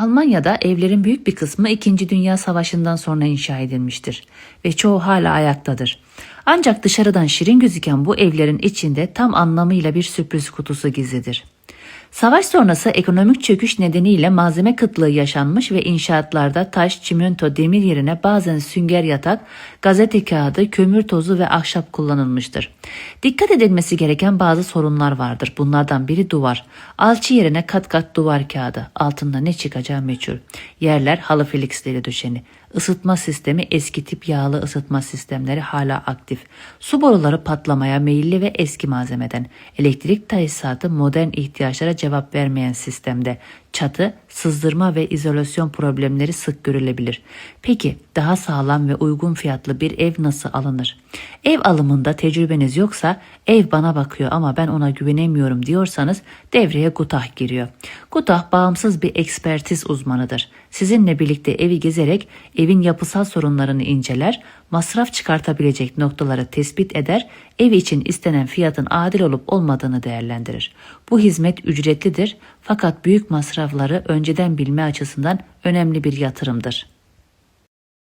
Almanya'da evlerin büyük bir kısmı 2. Dünya Savaşı'ndan sonra inşa edilmiştir ve çoğu hala ayaktadır. Ancak dışarıdan şirin gözüken bu evlerin içinde tam anlamıyla bir sürpriz kutusu gizlidir. Savaş sonrası ekonomik çöküş nedeniyle malzeme kıtlığı yaşanmış ve inşaatlarda taş, çimento, demir yerine bazen sünger yatak, gazete kağıdı, kömür tozu ve ahşap kullanılmıştır. Dikkat edilmesi gereken bazı sorunlar vardır. Bunlardan biri duvar. Alçı yerine kat kat duvar kağıdı. Altında ne çıkacağı meçhul. Yerler halı filiksleri döşeni. Isıtma sistemi eski tip yağlı ısıtma sistemleri hala aktif. Su boruları patlamaya meyilli ve eski malzemeden. Elektrik tesisatı modern ihtiyaçlara cevap vermeyen sistemde. Çatı, sızdırma ve izolasyon problemleri sık görülebilir. Peki daha sağlam ve uygun fiyatlı bir ev nasıl alınır? Ev alımında tecrübeniz yoksa ev bana bakıyor ama ben ona güvenemiyorum diyorsanız devreye Gutah giriyor. Gutah bağımsız bir ekspertiz uzmanıdır. Sizinle birlikte evi gezerek evin yapısal sorunlarını inceler, masraf çıkartabilecek noktaları tespit eder, ev için istenen fiyatın adil olup olmadığını değerlendirir. Bu hizmet ücretlidir fakat büyük masrafları önceden bilme açısından önemli bir yatırımdır.